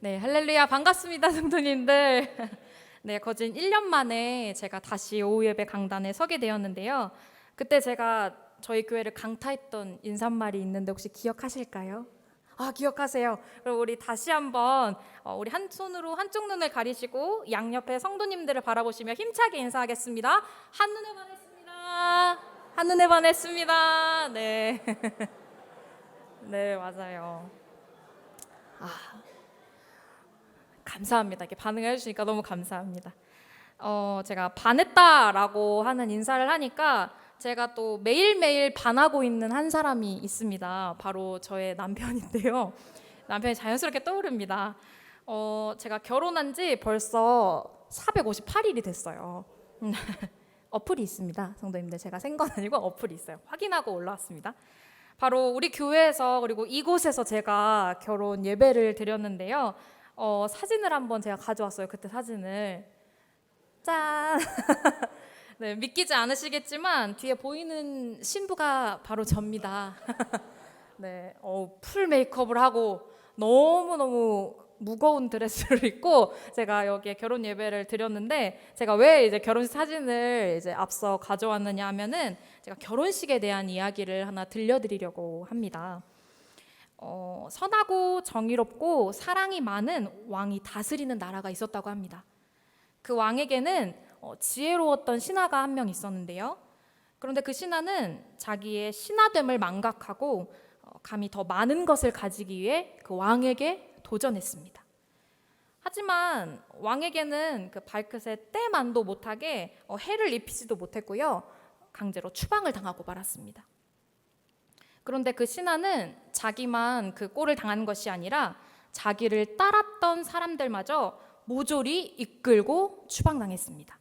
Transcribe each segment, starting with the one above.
네, 할렐루야 반갑습니다, 성도님들. 네, 거진 1년 만에 제가 다시 오후 예배 강단에 서게 되었는데요. 그때 제가 저희 교회를 강타했던 인사말이 있는데 혹시 기억하실까요? 아, 기억하세요. 그럼 우리 다시 한번 어, 우리 한 손으로 한쪽 눈을 가리시고 양옆에 성도님들을 바라보시며 힘차게 인사하겠습니다. 한눈에 반했습니다. 한눈에 반했습니다. 네. 네, 맞아요. 아, 감사합니다. 이렇게 반응을 해주시니까 너무 감사합니다. 어, 제가 반했다라고 하는 인사를 하니까 제가 또 매일매일 반하고 있는 한 사람이 있습니다. 바로 저의 남편인데요. 남편이 자연스럽게 떠오릅니다. 어, 제가 결혼한 지 벌써 458일이 됐어요. 어플이 있습니다. 성도님들 제가 센 건 아니고 어플이 있어요. 확인하고 올라왔습니다. 바로 우리 교회에서 그리고 이곳에서 제가 결혼 예배를 드렸는데요. 어, 사진을 한번 제가 가져왔어요. 그때 사진을 짠. 네, 믿기지 않으시겠지만 뒤에 보이는 신부가 바로 접니다. 네, 어, 풀 메이크업을 하고 너무 너무 무거운 드레스를 입고 제가 여기에 결혼 예배를 드렸는데 제가 왜 이제 결혼식 사진을 이제 앞서 가져왔느냐 하면은 제가 결혼식에 대한 이야기를 하나 들려드리려고 합니다. 어, 선하고 정의롭고 사랑이 많은 왕이 다스리는 나라가 있었다고 합니다. 그 왕에게는 어, 지혜로웠던 신하가 한 명 있었는데요. 그런데 그 신하는 자기의 신하됨을 망각하고 어, 감히 더 많은 것을 가지기 위해 그 왕에게 도전했습니다. 하지만 왕에게는 그 발끝에 때만도 못하게 어, 해를 입히지도 못했고요. 강제로 추방을 당하고 말았습니다. 그런데 그 신하는 자기만 그 꼴을 당한 것이 아니라 자기를 따랐던 사람들마저 모조리 이끌고 추방당했습니다.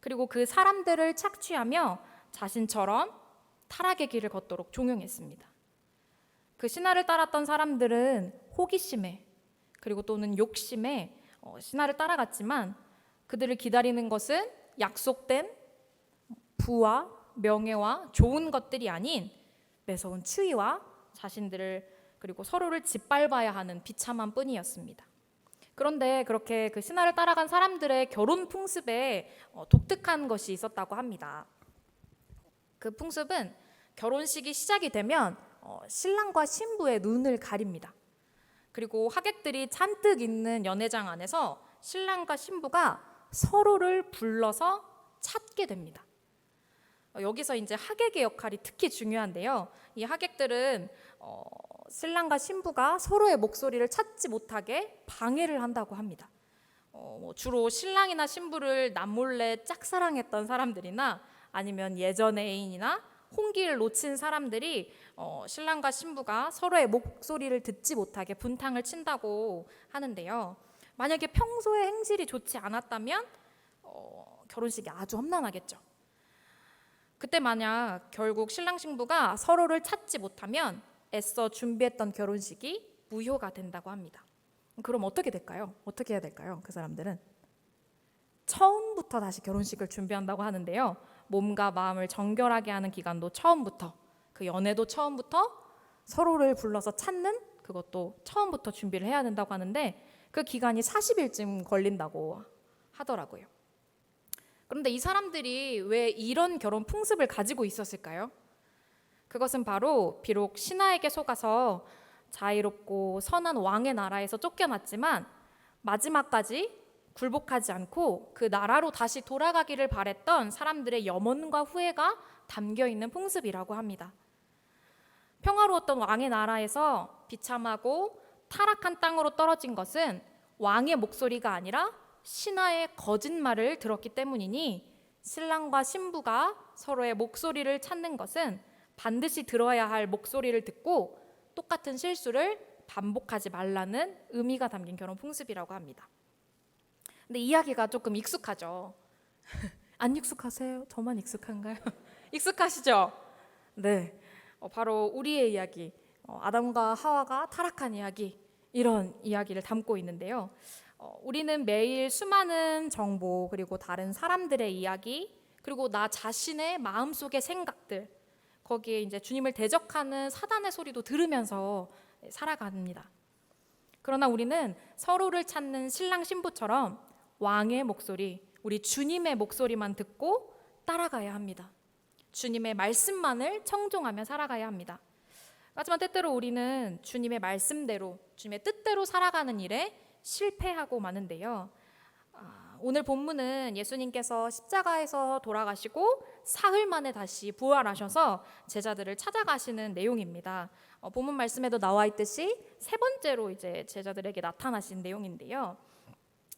그리고 그 사람들을 착취하며 자신처럼 타락의 길을 걷도록 종용했습니다. 그 신하를 따랐던 사람들은 호기심에 그리고 또는 욕심에 어, 신하를 따라갔지만 그들을 기다리는 것은 약속된 부와 명예와 좋은 것들이 아닌 매서운 추위와 자신들을 그리고 서로를 짓밟아야 하는 비참한 뿐이었습니다. 그런데 그렇게 그 신하를 따라간 사람들의 결혼 풍습에 어, 독특한 것이 있었다고 합니다. 그 풍습은 결혼식이 시작이 되면 어, 신랑과 신부의 눈을 가립니다. 그리고 하객들이 잔뜩 있는 연회장 안에서 신랑과 신부가 서로를 불러서 찾게 됩니다. 어, 여기서 이제 하객의 역할이 특히 중요한데요. 이 하객들은 어, 신랑과 신부가 서로의 목소리를 찾지 못하게 방해를 한다고 합니다. 어, 뭐 주로 신랑이나 신부를 남몰래 짝사랑했던 사람들이나 아니면 예전 애인이나 홍기를 놓친 사람들이 어, 신랑과 신부가 서로의 목소리를 듣지 못하게 분탕을 친다고 하는데요. 만약에 평소에 행실이 좋지 않았다면 어, 결혼식이 아주 험난하겠죠. 그때 만약 결국 신랑 신부가 서로를 찾지 못하면 애써 준비했던 결혼식이 무효가 된다고 합니다. 그럼 어떻게 될까요? 어떻게 해야 될까요? 그 사람들은 처음부터 다시 결혼식을 준비한다고 하는데요. 몸과 마음을 정결하게 하는 기간도 처음부터 그 연애도 처음부터 서로를 불러서 찾는 그것도 처음부터 준비를 해야 된다고 하는데 그 기간이 40일쯤 걸린다고 하더라고요. 그런데 이 사람들이 왜 이런 결혼 풍습을 가지고 있었을까요? 그것은 바로 비록 신하에게 속아서 자유롭고 선한 왕의 나라에서 쫓겨났지만 마지막까지 굴복하지 않고 그 나라로 다시 돌아가기를 바랬던 사람들의 염원과 후회가 담겨 있는 풍습이라고 합니다. 평화로웠던 왕의 나라에서 비참하고 타락한 땅으로 떨어진 것은 왕의 목소리가 아니라 신하의 거짓말을 들었기 때문이니 신랑과 신부가 서로의 목소리를 찾는 것은 반드시 들어야 할 목소리를 듣고 똑같은 실수를 반복하지 말라는 의미가 담긴 결혼 풍습이라고 합니다. 근데 이야기가 조금 익숙하죠. 안 익숙하세요? 저만 익숙한가요? 익숙하시죠? 네. 어, 바로 우리의 이야기, 어, 아담과 하와가 타락한 이야기, 이런 이야기를 담고 있는데요. 어, 우리는 매일 수많은 정보, 그리고 다른 사람들의 이야기, 그리고 나 자신의 마음속의 생각들, 거기에 이제 주님을 대적하는 사단의 소리도 들으면서 살아갑니다. 그러나 우리는 서로를 찾는 신랑 신부처럼 왕의 목소리, 우리 주님의 목소리만 듣고 따라가야 합니다. 주님의 말씀만을 청종하며 살아가야 합니다. 하지만 때때로 우리는 주님의 말씀대로, 주님의 뜻대로 살아가는 일에 실패하고 마는데요. 아, 오늘 본문은 예수님께서 십자가에서 돌아가시고 사흘 만에 다시 부활하셔서 제자들을 찾아가시는 내용입니다. 어, 본문 말씀에도 나와 있듯이 세 번째로 이제 제자들에게 나타나신 내용인데요.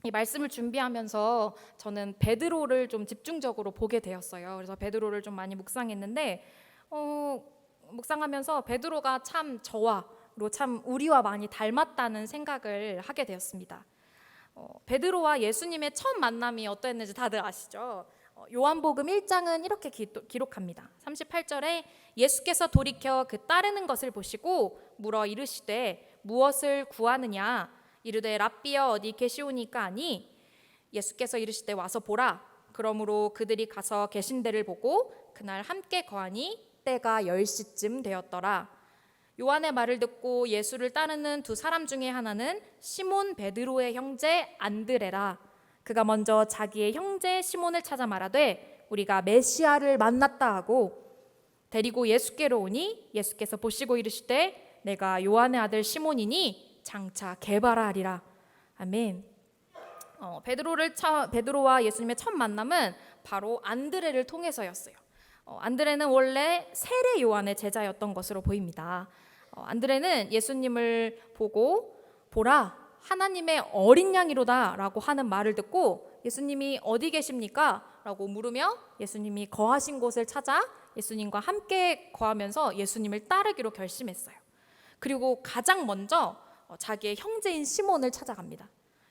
이 말씀을 준비하면서 저는 베드로를 좀 집중적으로 보게 되었어요. 그래서 베드로를 좀 많이 묵상했는데 어, 묵상하면서 베드로가 참 저와 로 참 우리와 많이 닮았다는 생각을 하게 되었습니다. 어, 베드로와 예수님의 첫 만남이 어떠했는지 다들 아시죠? 어, 요한복음 1장은 이렇게 기, 기록합니다. 38절에 예수께서 돌이켜 그 따르는 것을 보시고 물어 이르시되 무엇을 구하느냐 이르되 랍비여 어디 계시오니까 하니 예수께서 이르시되 와서 보라 그러므로 그들이 가서 계신 데를 보고 그날 함께 거하니 때가 10시쯤 되었더라 요한의 말을 듣고 예수를 따르는 두 사람 중에 하나는 시몬 베드로의 형제 안드레라 그가 먼저 자기의 형제 시몬을 찾아 말하되 우리가 메시아를 만났다 하고 데리고 예수께로 오니 예수께서 보시고 이르시되 내가 요한의 아들 시몬이니 장차 개발하리라 아멘. 어, 베드로를 차, 베드로와 예수님의 첫 만남은 바로 안드레를 통해서였어요. 어, 안드레는 원래 세례 요한의 제자였던 것으로 보입니다. 어, 안드레는 예수님을 보고 보라 하나님의 어린 양이로다라고 하는 말을 듣고 예수님이 어디 계십니까? 라고 물으며 예수님이 거하신 곳을 찾아 예수님과 함께 거하면서 예수님을 따르기로 결심했어요. 그리고 가장 먼저 어, 자기의 형제인 시몬을 찾아갑니다.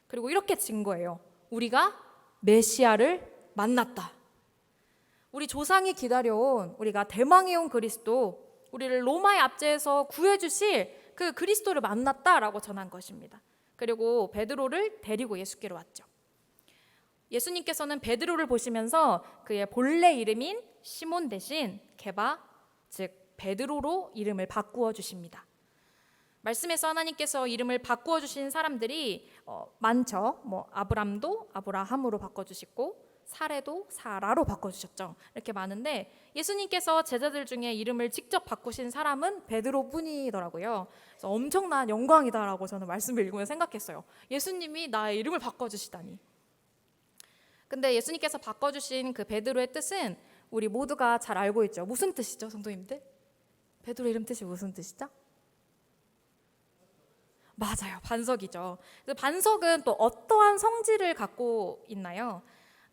그리고 이렇게 증거해요. 우리가 메시아를 만났다. 우리 조상이 기다려온 우리가 대망해 온 그리스도, 우리를 로마의 압제에서 구해 주실 그 그리스도를 만났다라고 전한 것입니다. 그리고 베드로를 데리고 예수께로 왔죠. 예수님께서는 베드로를 보시면서 그의 본래 이름인 시몬 대신 게바 즉 베드로로 이름을 바꾸어 주십니다. 말씀에서 하나님께서 이름을 바꾸어 주신 사람들이 어, 많죠. 뭐 아브람도 아브라함으로 바꿔 주시고 사례도 사라로 바꿔 주셨죠. 이렇게 많은데 예수님께서 제자들 중에 이름을 직접 바꾸신 사람은 베드로뿐이더라고요. 그래서 엄청난 영광이다라고 저는 말씀을 읽으며 생각했어요. 예수님이 나의 이름을 바꿔 주시다니. 근데 예수님께서 바꿔 주신 그 베드로의 뜻은 우리 모두가 잘 알고 있죠. 무슨 뜻이죠, 성도님들? 베드로 이름 뜻이 무슨 뜻이죠? 맞아요. 반석이죠. 반석은 또 어떠한 성질을 갖고 있나요?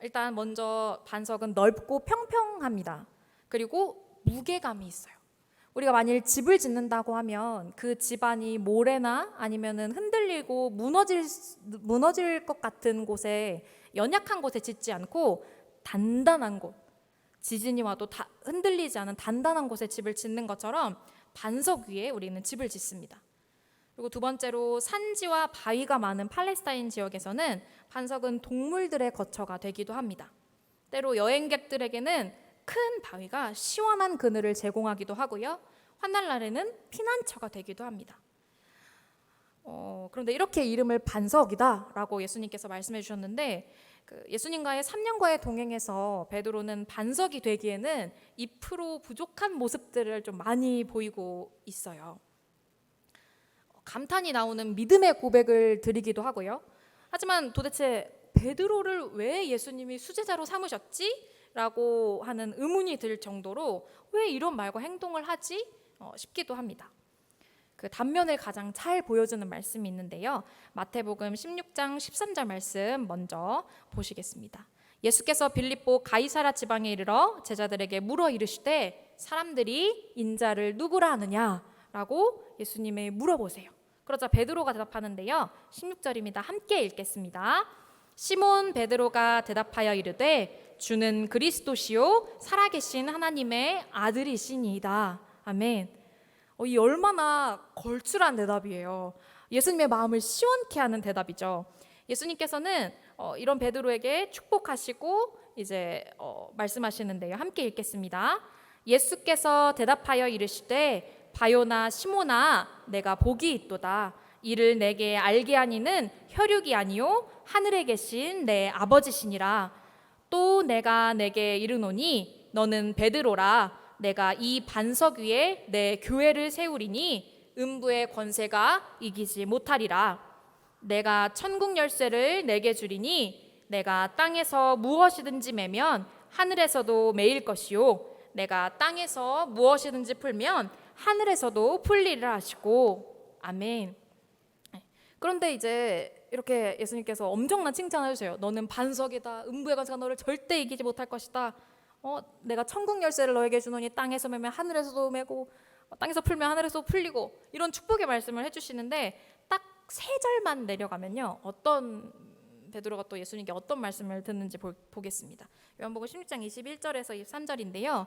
일단 먼저 반석은 넓고 평평합니다. 그리고 무게감이 있어요. 우리가 만일 집을 짓는다고 하면 그 집안이 모래나 아니면은 흔들리고 무너질 무너질 것 같은 곳에 연약한 곳에 짓지 않고 단단한 곳, 지진이 와도 다 흔들리지 않은 단단한 곳에 집을 짓는 것처럼 반석 위에 우리는 집을 짓습니다. 그리고 두 번째로 산지와 바위가 많은 팔레스타인 지역에서는 반석은 동물들의 거처가 되기도 합니다. 때로 여행객들에게는 큰 바위가 시원한 그늘을 제공하기도 하고요. 환난날에는 피난처가 되기도 합니다. 어, 그런데 이렇게 이름을 반석이다라고 예수님께서 말씀해 주셨는데 그 예수님과의 3년과의 동행에서 베드로는 반석이 되기에는 2% 부족한 모습들을 좀 많이 보이고 있어요. 감탄이 나오는 믿음의 고백을 드리기도 하고요. 하지만 도대체 베드로를 왜 예수님이 수제자로 삼으셨지? 라고 하는 의문이 들 정도로 왜 이런 말과 행동을 하지? 어, 싶기도 합니다. 그 단면을 가장 잘 보여주는 말씀이 있는데요. 마태복음 16장 13절 말씀 먼저 보시겠습니다. 예수께서 빌립보 가이사라 지방에 이르러 제자들에게 물어 이르시되 사람들이 인자를 누구라 하느냐 라고 예수님의 물어보세요. 그러자 베드로가 대답하는데요. 16절입니다. 함께 읽겠습니다. 시몬 베드로가 대답하여 이르되 주는 그리스도시요 살아계신 하나님의 아들이시니이다. 아멘. 어, 이 얼마나 걸출한 대답이에요. 예수님의 마음을 시원케 하는 대답이죠. 예수님께서는 어, 이런 베드로에게 축복하시고 이제 어, 말씀하시는데요. 함께 읽겠습니다. 예수께서 대답하여 이르시되 바요나 시모나 내가 복이 있도다. 이를 내게 알게 하니는 혈육이 아니요 하늘에 계신 내 아버지시니라. 또 내가 내게 이르노니 너는 베드로라. 내가 이 반석 위에 내 교회를 세우리니 음부의 권세가 이기지 못하리라. 내가 천국 열쇠를 내게 주리니 내가 땅에서 무엇이든지 매면 하늘에서도 매일 것이요. 내가 땅에서 무엇이든지 풀면 하늘에서도 풀리리라 하시고 아멘. 그런데 이제 이렇게 예수님께서 엄청난 칭찬을 해주세요. 너는 반석이다. 음부의 권세가 너를 절대 이기지 못할 것이다. 어, 내가 천국 열쇠를 너에게 주노니 땅에서 매면 하늘에서도 매고 어, 땅에서 풀면 하늘에서 풀리고 이런 축복의 말씀을 해주시는데 딱 세 절만 내려가면요 어떤 베드로가 또 예수님께 어떤 말씀을 듣는지 보, 보겠습니다. 요한복음 16장 21절에서 23절인데요.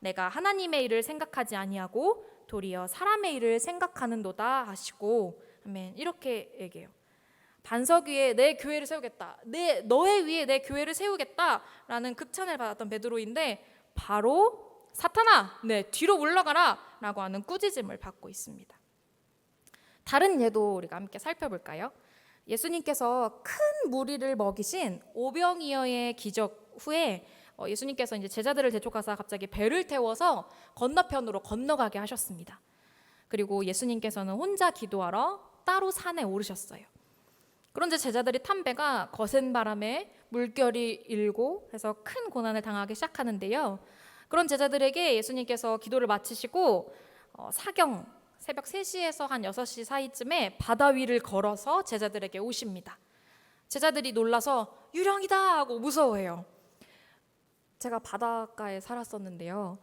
내가 하나님의 일을 생각하지 아니하고 도리어 사람의 일을 생각하는도다 하시고 아멘 이렇게 얘기해요. 반석 위에 내 교회를 세우겠다. 내 너의 위에 내 교회를 세우겠다라는 극찬을 받았던 베드로인데 바로 사탄아, 내 뒤로 물러가라라고 하는 꾸짖음을 받고 있습니다. 다른 예도 우리가 함께 살펴볼까요? 예수님께서 큰 무리를 먹이신 오병이어의 기적 후에 어, 예수님께서 이제 제자들을 대촉하사 갑자기 배를 태워서 건너편으로 건너가게 하셨습니다. 그리고 예수님께서는 혼자 기도하러 따로 산에 오르셨어요. 그런데 제자들이 탄 배가 거센 바람에 물결이 일고 해서 큰 고난을 당하기 시작하는데요. 그런 제자들에게 예수님께서 기도를 마치시고 어, 사경 새벽 3시에서 한 6시 사이쯤에 바다 위를 걸어서 제자들에게 오십니다. 제자들이 놀라서 유령이다 하고 무서워해요. 제가 바닷가에 살았었는데요.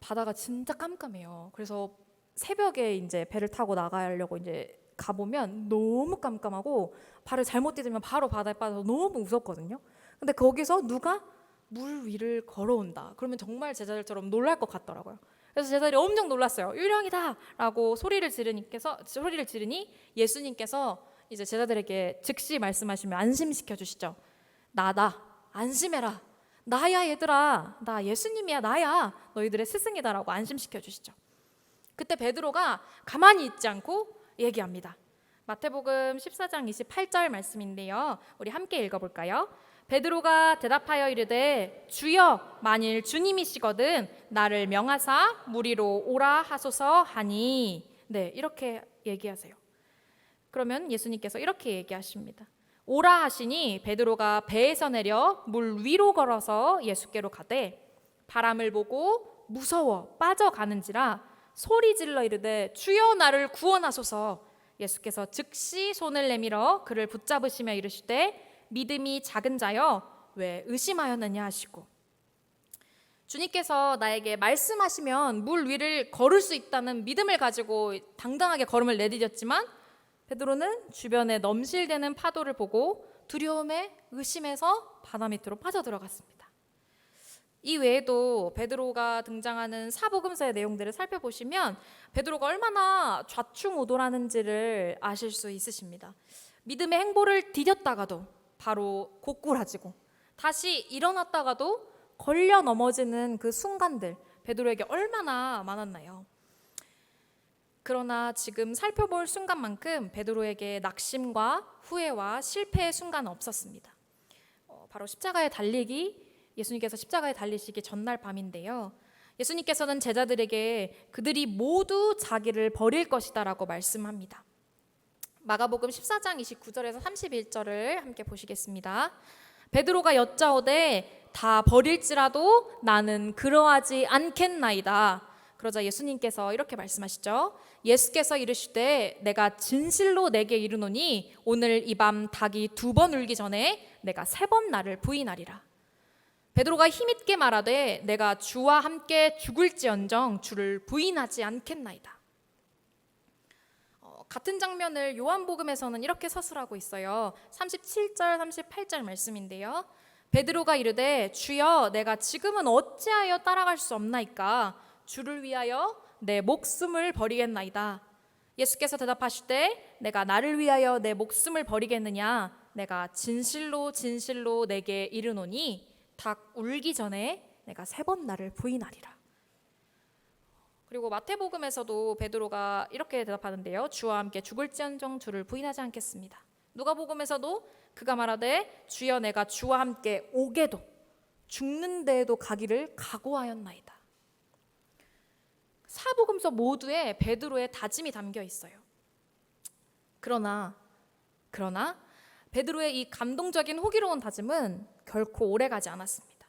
바다가 진짜 깜깜해요. 그래서 새벽에 이제 배를 타고 나가려고 이제 가보면 너무 깜깜하고 발을 잘못 디디면 바로 바다에 빠져서 너무 무섭거든요. 근데 거기서 누가 물 위를 걸어온다. 그러면 정말 제자들처럼 놀랄 것 같더라고요. 그래서 제자들이 엄청 놀랐어요. 유령이다라고 소리를 지르니께서 소리를 지르니 예수님께서 이제 제자들에게 즉시 말씀하시며 안심시켜 주시죠. 나다. 안심해라. 나야 얘들아. 나 예수님이야. 나야. 너희들의 스승이다라고 안심시켜 주시죠. 그때 베드로가 가만히 있지 않고 얘기합니다. 마태복음 14장 28절 말씀인데요. 우리 함께 읽어 볼까요? 베드로가 대답하여 이르되 주여 만일 주님이시거든 나를 명하사 무리로 오라 하소서 하니 네 이렇게 얘기하세요. 그러면 예수님께서 이렇게 얘기하십니다. 오라 하시니 베드로가 배에서 내려 물 위로 걸어서 예수께로 가되 바람을 보고 무서워 빠져가는지라 소리 질러 이르되 주여 나를 구원하소서. 예수께서 즉시 손을 내밀어 그를 붙잡으시며 이르시되 믿음이 작은 자여 왜 의심하였느냐 하시고 주님께서 나에게 말씀하시면 물 위를 걸을 수 있다는 믿음을 가지고 당당하게 걸음을 내디뎠지만 베드로는 주변에 넘실대는 파도를 보고 두려움에 의심해서 바다 밑으로 빠져 들어갔습니다. 이 외에도 베드로가 등장하는 사복음서의 내용들을 살펴보시면 베드로가 얼마나 좌충우돌하는지를 아실 수 있으십니다. 믿음의 행보를 디뎠다가도 바로 고꾸라지고 다시 일어났다가도 걸려 넘어지는 그 순간들 베드로에게 얼마나 많았나요? 그러나 지금 살펴볼 순간만큼 베드로에게 낙심과 후회와 실패의 순간은 없었습니다. 어, 바로 십자가에 달리기 예수님께서 십자가에 달리시기 전날 밤인데요. 예수님께서는 제자들에게 그들이 모두 자기를 버릴 것이다라고 말씀합니다. 마가복음 14장 29절에서 31절을 함께 보시겠습니다. 베드로가 여짜오되 다 버릴지라도 나는 그러하지 않겠나이다. 그러자 예수님께서 이렇게 말씀하시죠. 예수께서 이르시되 내가 진실로 내게 이르노니 오늘 이 밤 닭이 두 번 울기 전에 내가 세 번 나를 부인하리라. 베드로가 힘있게 말하되 내가 주와 함께 죽을지언정 주를 부인하지 않겠나이다. 같은 장면을 요한복음에서는 이렇게 서술하고 있어요. 37절, 38절 말씀인데요. 베드로가 이르되 주여 내가 지금은 어찌하여 따라갈 수 없나이까 주를 위하여 내 목숨을 버리겠나이다. 예수께서 대답하시되 내가 나를 위하여 내 목숨을 버리겠느냐 내가 진실로 진실로 내게 이르노니 닭 울기 전에 내가 세 번 나를 부인하리라. 그리고 마태복음에서도 베드로가 이렇게 대답하는데요. 주와 함께 죽을지언정 주를 부인하지 않겠습니다. 누가복음에서도 그가 말하되 주여 내가 주와 함께 오게도 죽는 데에도 가기를 각오하였나이다. 사복음서 모두에 베드로의 다짐이 담겨 있어요. 그러나 그러나 베드로의 이 감동적인 호기로운 다짐은 결코 오래가지 않았습니다.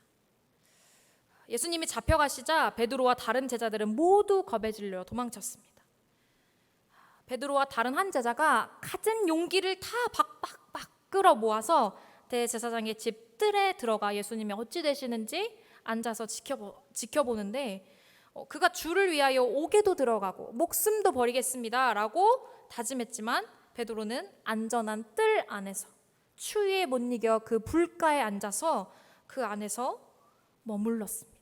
예수님이 잡혀가시자 베드로와 다른 제자들은 모두 겁에 질려 도망쳤습니다. 베드로와 다른 한 제자가 갖은 용기를 다 박박박 끌어 모아서 대제사장의 집 뜰에 들어가 예수님이 어찌 되시는지 앉아서 지켜보, 지켜보는데 어, 그가 주를 위하여 옥에도 들어가고 목숨도 버리겠습니다라고 다짐했지만 베드로는 안전한 뜰 안에서 추위에 못 이겨 그 불가에 앉아서 그 안에서 머물렀습니다.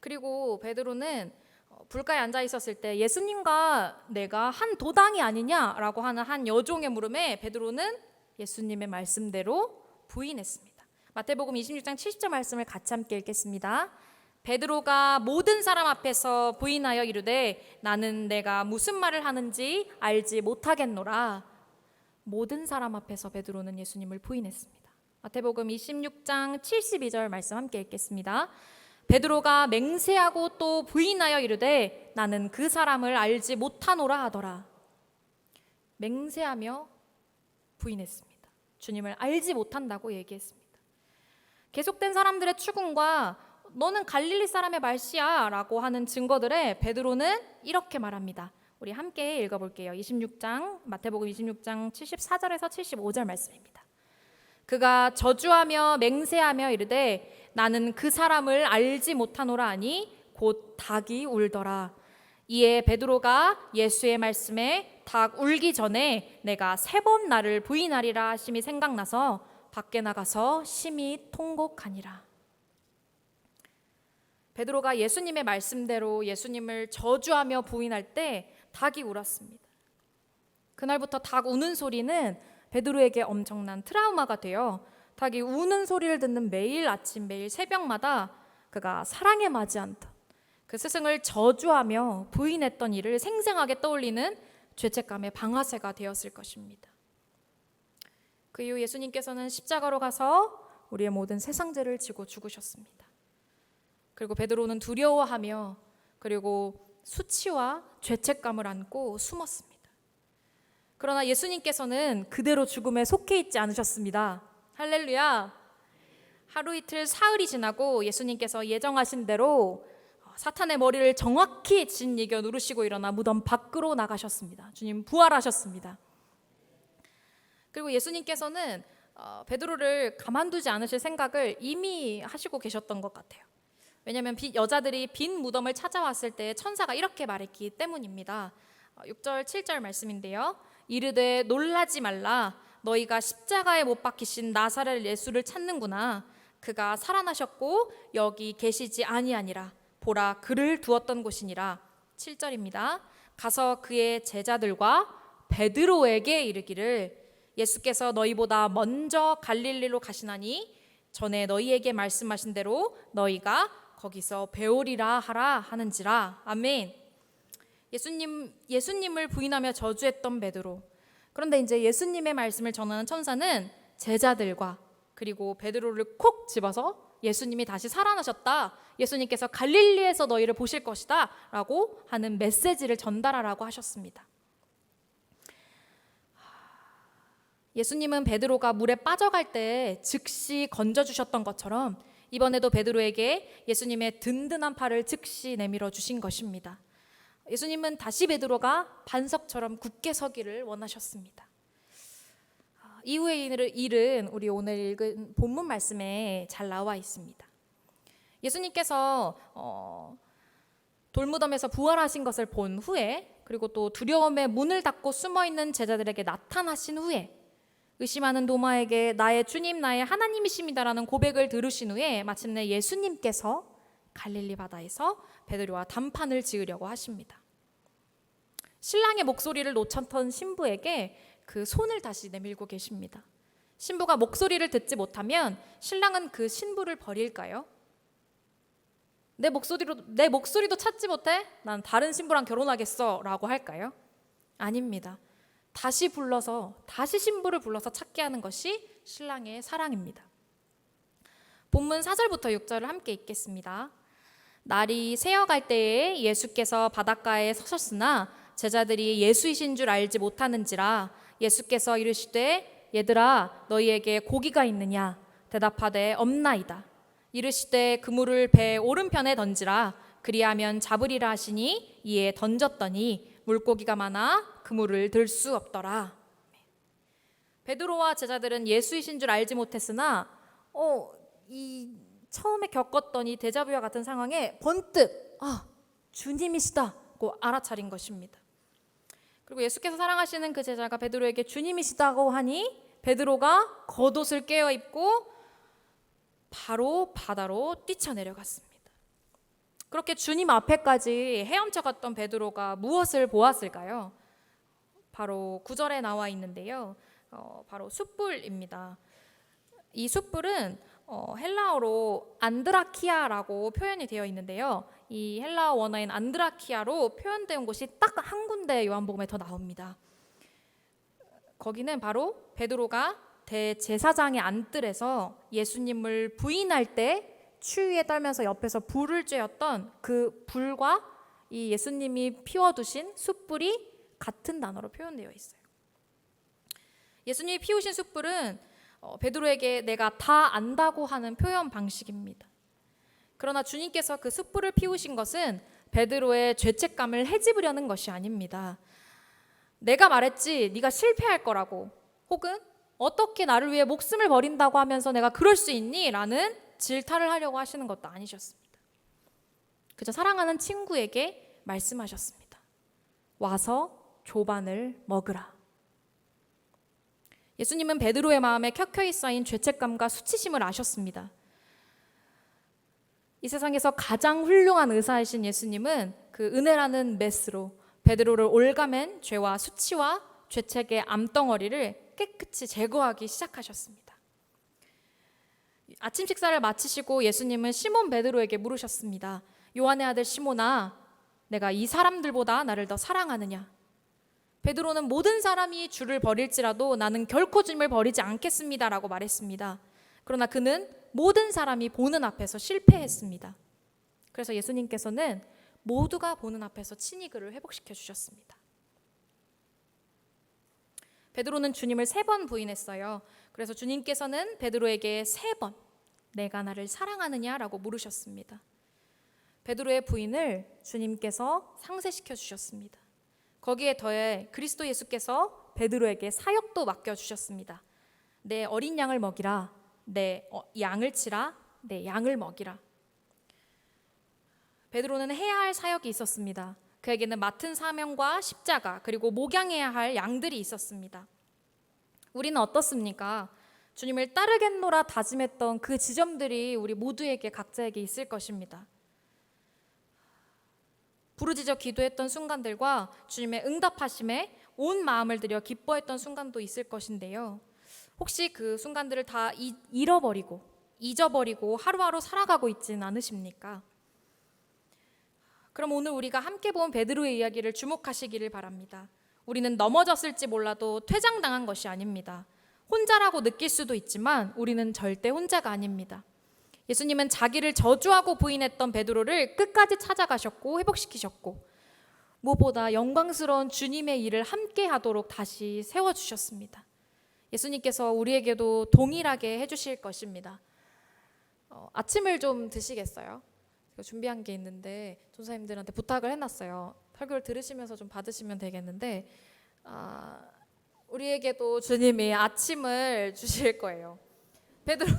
그리고 베드로는 어, 불가에 앉아 있었을 때 예수님과 내가 한 도당이 아니냐라고 하는 한 여종의 물음에 베드로는 예수님의 말씀대로 부인했습니다. 마태복음 26장 70절 말씀을 같이 함께 읽겠습니다. 베드로가 모든 사람 앞에서 부인하여 이르되 나는 내가 무슨 말을 하는지 알지 못하겠노라. 모든 사람 앞에서 베드로는 예수님을 부인했습니다. 마태복음 26장 72절 말씀 함께 읽겠습니다. 베드로가 맹세하고 또 부인하여 이르되 나는 그 사람을 알지 못하노라 하더라. 맹세하며 부인했습니다. 주님을 알지 못한다고 얘기했습니다. 계속된 사람들의 추궁과 너는 갈릴리 사람의 말씨야라고 하는 증거들에 베드로는 이렇게 말합니다. 우리 함께 읽어 볼게요. 26장 마태복음 26장 74절에서 75절 말씀입니다. 그가 저주하며 맹세하며 이르되 나는 그 사람을 알지 못하노라 하니 곧 닭이 울더라. 이에 베드로가 예수의 말씀에 닭 울기 전에 내가 세 번 나를 부인하리라 하심이 생각나서 밖에 나가서 심히 통곡하니라. 베드로가 예수님의 말씀대로 예수님을 저주하며 부인할 때 닭이 울었습니다. 그날부터 닭 우는 소리는 베드로에게 엄청난 트라우마가 되어 닭이 우는 소리를 듣는 매일 아침 매일 새벽마다 그가 사랑에 맞지 않던 그 스승을 저주하며 부인했던 일을 생생하게 떠올리는 죄책감의 방아쇠가 되었을 것입니다. 그 이후 예수님께서는 십자가로 가서 우리의 모든 세상죄를 지고 죽으셨습니다. 그리고 베드로는 두려워하며 그리고 수치와 죄책감을 안고 숨었습니다. 그러나 예수님께서는 그대로 죽음에 속해 있지 않으셨습니다. 할렐루야. 하루 이틀 사흘이 지나고 예수님께서 예정하신 대로 사탄의 머리를 정확히 진 이겨 누르시고 일어나 무덤 밖으로 나가셨습니다. 주님 부활하셨습니다. 그리고 예수님께서는 어, 베드로를 가만두지 않으실 생각을 이미 하시고 계셨던 것 같아요. 왜냐하면 여자들이 빈 무덤을 찾아왔을 때 천사가 이렇게 말했기 때문입니다. 6절, 어, 7절 말씀인데요. 이르되 놀라지 말라. 너희가 십자가에 못 박히신 나사렛 예수를 찾는구나. 그가 살아나셨고 여기 계시지 아니하니라. 보라 그를 두었던 곳이니라. 7절입니다. 가서 그의 제자들과 베드로에게 이르기를 예수께서 너희보다 먼저 갈릴리로 가시나니 전에 너희에게 말씀하신 대로 너희가 거기서 배우리라 하라 하는지라. 아멘. 예수님 예수님을 부인하며 저주했던 베드로. 그런데 이제 예수님의 말씀을 전하는 천사는 제자들과 그리고 베드로를 콕 집어서 예수님이 다시 살아나셨다. 예수님께서 갈릴리에서 너희를 보실 것이다. 라고 하는 메시지를 전달하라고 하셨습니다. 예수님은 베드로가 물에 빠져갈 때 즉시 건져 주셨던 것처럼 이번에도 베드로에게 예수님의 든든한 팔을 즉시 내밀어 주신 것입니다. 예수님은 다시 베드로가 반석처럼 굳게 서기를 원하셨습니다. 이후의 일은 우리 오늘 읽은 본문 말씀에 잘 나와 있습니다. 예수님께서 어, 돌무덤에서 부활하신 것을 본 후에 그리고 또 두려움에 문을 닫고 숨어 있는 제자들에게 나타나신 후에 의심하는 도마에게 나의 주님 나의 하나님이십니다라는 고백을 들으신 후에 마침내 예수님께서 갈릴리 바다에서 베드로와 단판을 지으려고 하십니다. 신랑의 목소리를 놓쳤던 신부에게 그 손을 다시 내밀고 계십니다. 신부가 목소리를 듣지 못하면 신랑은 그 신부를 버릴까요? 내 목소리로 내 목소리도 찾지 못해? 난 다른 신부랑 결혼하겠어라고 할까요? 아닙니다. 다시 불러서 다시 신부를 불러서 찾게 하는 것이 신랑의 사랑입니다. 본문 4절부터 6절을 함께 읽겠습니다. 날이 새어갈 때에 예수께서 바닷가에 서셨으나 제자들이 예수이신 줄 알지 못하는지라 예수께서 이르시되 얘들아 너희에게 고기가 있느냐 대답하되 없나이다 이르시되 그물을 배 오른편에 던지라 그리하면 잡으리라 하시니 이에 던졌더니 물고기가 많아 그물을 들 수 없더라 베드로와 제자들은 예수이신 줄 알지 못했으나 어 이 처음에 겪었던 이 데자뷰와 같은 상황에 번뜩 아 주님이시다고 알아차린 것입니다. 그리고 예수께서 사랑하시는 그 제자가 베드로에게 주님이시다고 하니 베드로가 겉옷을 깨어 입고 바로 바다로 뛰쳐내려갔습니다. 그렇게 주님 앞에까지 헤엄쳐 갔던 베드로가 무엇을 보았을까요? 바로 구절에 나와 있는데요. 어, 바로 숯불입니다. 이 숯불은 어, 헬라어로 안드라키아라고 표현이 되어 있는데요. 이 헬라어 원어인 안드라키아로 표현된 곳이 딱 한 군데 요한복음에 더 나옵니다. 거기는 바로 베드로가 대제사장의 안뜰에서 예수님을 부인할 때 추위에 떨면서 옆에서 불을 쬐었던 그 불과 이 예수님이 피워두신 숯불이 같은 단어로 표현되어 있어요. 예수님이 피우신 숯불은 어, 베드로에게 내가 다 안다고 하는 표현 방식입니다. 그러나 주님께서 그 숯불을 피우신 것은 베드로의 죄책감을 해집으려는 것이 아닙니다. 내가 말했지 네가 실패할 거라고 혹은 어떻게 나를 위해 목숨을 버린다고 하면서 내가 그럴 수 있니? 라는 질타를 하려고 하시는 것도 아니셨습니다. 그저 사랑하는 친구에게 말씀하셨습니다. 와서 조반을 먹으라. 예수님은 베드로의 마음에 켜켜이 쌓인 죄책감과 수치심을 아셨습니다. 이 세상에서 가장 훌륭한 의사이신 예수님은 그 은혜라는 메스로 베드로를 올가맨 죄와 수치와 죄책의 암덩어리를 깨끗이 제거하기 시작하셨습니다. 아침 식사를 마치시고 예수님은 시몬 베드로에게 물으셨습니다. 요한의 아들 시몬아, 내가 이 사람들보다 나를 더 사랑하느냐? 베드로는 모든 사람이 주를 버릴지라도 나는 결코 주님을 버리지 않겠습니다라고 말했습니다. 그러나 그는 모든 사람이 보는 앞에서 실패했습니다. 그래서 예수님께서는 모두가 보는 앞에서 친히 그를 회복시켜 주셨습니다. 베드로는 주님을 세 번 부인했어요. 그래서 주님께서는 베드로에게 세 번 내가 나를 사랑하느냐라고 물으셨습니다. 베드로의 부인을 주님께서 상쇄시켜 주셨습니다. 거기에 더해 그리스도 예수께서 베드로에게 사역도 맡겨 주셨습니다. 내 어린 양을 먹이라, 내 어, 양을 치라, 내 양을 먹이라. 베드로는 해야 할 사역이 있었습니다. 그에게는 맡은 사명과 십자가 그리고 목양해야 할 양들이 있었습니다. 우리는 어떻습니까? 주님을 따르겠노라 다짐했던 그 지점들이 우리 모두에게 각자에게 있을 것입니다. 부르짖어 기도했던 순간들과 주님의 응답하심에 온 마음을 들여 기뻐했던 순간도 있을 것인데요. 혹시 그 순간들을 다 잃어버리고 잊어버리고 하루하루 살아가고 있지는 않으십니까? 그럼 오늘 우리가 함께 본 베드로의 이야기를 주목하시기를 바랍니다. 우리는 넘어졌을지 몰라도 퇴장당한 것이 아닙니다. 혼자라고 느낄 수도 있지만 우리는 절대 혼자가 아닙니다. 예수님은 자기를 저주하고 부인했던 베드로를 끝까지 찾아가셨고 회복시키셨고 무엇보다 영광스러운 주님의 일을 함께 하도록 다시 세워 주셨습니다. 예수님께서 우리에게도 동일하게 해 주실 것입니다. 어, 아침을 좀 드시겠어요? 준비한 게 있는데 전사님들한테 부탁을 해놨어요. 설교를 들으시면서 좀 받으시면 되겠는데 아, 우리에게도 주님이 아침을 주실 거예요. 베드로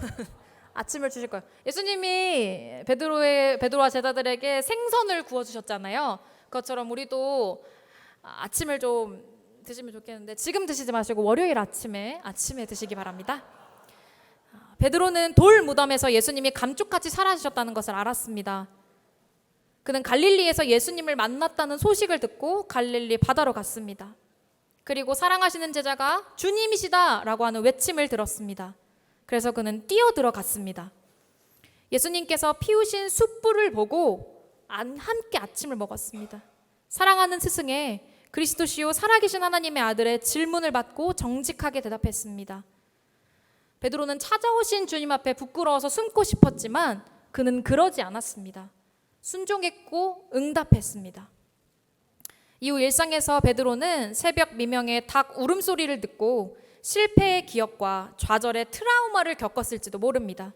아침을 주실 거예요. 예수님이 베드로의 베드로와 제자들에게 생선을 구워 주셨잖아요. 그것처럼 우리도 아침을 좀 드시면 좋겠는데 지금 드시지 마시고 월요일 아침에 아침에 드시기 바랍니다. 베드로는 돌 무덤에서 예수님이 감쪽같이 사라지셨다는 것을 알았습니다. 그는 갈릴리에서 예수님을 만났다는 소식을 듣고 갈릴리 바다로 갔습니다. 그리고 사랑하시는 제자가 주님이시다라고 하는 외침을 들었습니다. 그래서 그는 뛰어 들어갔습니다. 예수님께서 피우신 숯불을 보고 안 함께 아침을 먹었습니다. 사랑하는 스승의 그리스도시요 살아계신 하나님의 아들의 질문을 받고 정직하게 대답했습니다. 베드로는 찾아오신 주님 앞에 부끄러워서 숨고 싶었지만 그는 그러지 않았습니다. 순종했고 응답했습니다. 이후 일상에서 베드로는 새벽 미명에 닭 울음소리를 듣고 실패의 기억과 좌절의 트라우마를 겪었을지도 모릅니다.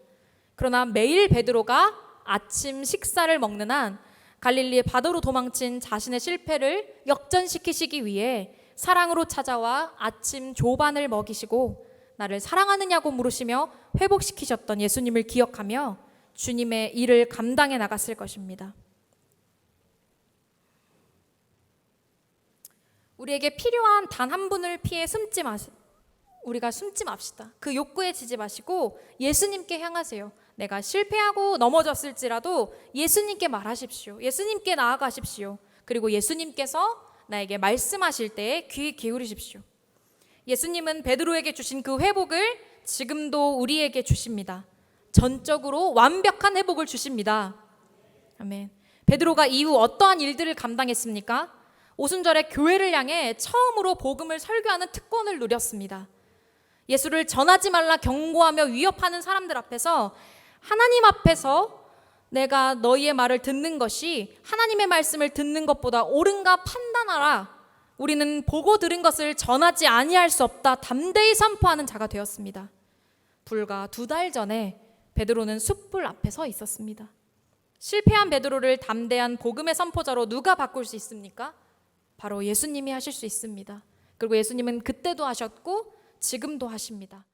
그러나 매일 베드로가 아침 식사를 먹는 한 갈릴리의 바다로 도망친 자신의 실패를 역전시키시기 위해 사랑으로 찾아와 아침 조반을 먹이시고 나를 사랑하느냐고 물으시며 회복시키셨던 예수님을 기억하며 주님의 일을 감당해 나갔을 것입니다. 우리에게 필요한 단 한 분을 피해 숨지 마시 우리가 숨지 맙시다. 그 욕구에 지지 마시고 예수님께 향하세요. 내가 실패하고 넘어졌을지라도 예수님께 말하십시오. 예수님께 나아가십시오. 그리고 예수님께서 나에게 말씀하실 때에 귀 기울이십시오. 예수님은 베드로에게 주신 그 회복을 지금도 우리에게 주십니다. 전적으로 완벽한 회복을 주십니다. 아멘. 베드로가 이후 어떠한 일들을 감당했습니까? 오순절에 교회를 향해 처음으로 복음을 설교하는 특권을 누렸습니다. 예수를 전하지 말라 경고하며 위협하는 사람들 앞에서 하나님 앞에서 내가 너희의 말을 듣는 것이 하나님의 말씀을 듣는 것보다 옳은가 판단하라. 우리는 보고 들은 것을 전하지 아니할 수 없다. 담대히 선포하는 자가 되었습니다. 불과 두 달 전에 베드로는 숯불 앞에 서 있었습니다. 실패한 베드로를 담대한 복음의 선포자로 누가 바꿀 수 있습니까? 바로 예수님이 하실 수 있습니다. 그리고 예수님은 그때도 하셨고 지금도 하십니다.